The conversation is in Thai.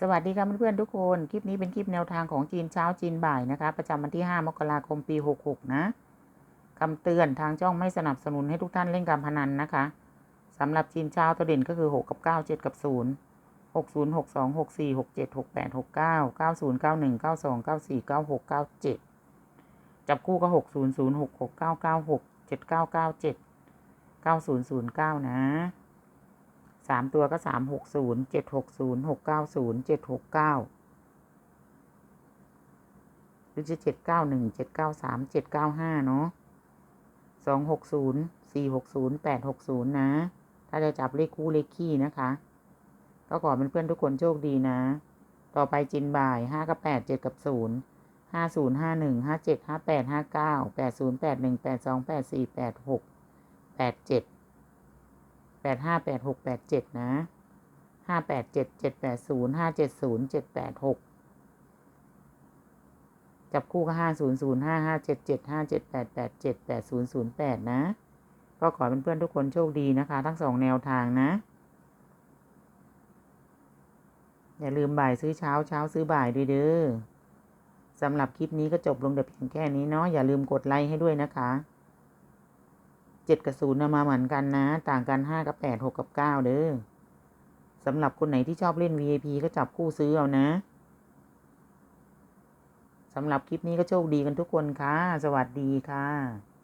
สวัสดีครับเพื่อนๆทุกคน คลิปนี้เป็นคลิปแนวทางของจีนเช้าจีนบ่ายนะคะ ประจำวันที่ 5 มกราคมปี 66 นะคำเตือนทางช่องไม่สนับสนุนให้ทุกท่านเล่นการพนันนะคะสำหรับจีนเช้าตัวเด่นก็คือ 6 กับ 9 7 กับ 0 60 62 64 67 68 69 90 91 92 94 96 97 จับคู่ก็ 60 0 6 6 9 9 6 7 9 9 7 90 09 นะ สามตัวก็สามหกศูนย์เจ็ดหกศูนย์หกเก้าศูนย์เจ็ดหกเก้าหรือจะเจ็ดเก้าหนึ่งเจ็ดเก้าสามเจ็ดเก้าห้าเนาะสองหกศูนย์สี่หกศูนย์แปดหกศูนย์นะ ถ้าจะจับเลขคู่เลขขี้นะคะ ก็ขอเป็นเพื่อนทุกคนโชคดีนะ ต่อไปจินบ่ายห้ากับแปดเจ็ดกับศูนย์ห้าศูนย์ห้าหนึ่งห้าเจ็ดห้าแปดห้าเก้าแปดศูนย์แปดหนึ่งแปดสองแปดสี่แปดหกแปดเจ็ด ดห้าแปดหกแปดเจ็ดนะห้าแปดเจ็ดเจ็ดแปดศูนย์ห้าเจ็ดศูนย์เจ็ดแปดหกจับคู่ก็ห้าศูนย์ศูนย์ห้าห้าเจ็ดเจ็ดห้าเจ็ดแปดแปดเจ็ดแปดศูนย์ศูนย์แปดนะ ก็ขอเป็นเพื่อนๆทุกคนโชคดีนะคะ ทั้งสองแนวทางนะ อย่าลืมบ่ายซื้อเช้าเช้าซื้อบ่ายด้วยเด้อสำหรับคลิปนี้ก็จบลงแต่เพียงแค่นี้เนาะอย่าลืมกดไลค์ให้ด้วยนะคะ เจ็ดกับศูนย์มาเหมือนกันนะ ต่างกันห้ากับแปดหกกับเก้าเด้อสำหรับคนไหนที่ชอบเล่น VIP ก็จับคู่ซื้อเอานะสำหรับคลิปนี้ก็โชคดีกันทุกคนค่ะ สวัสดีค่ะ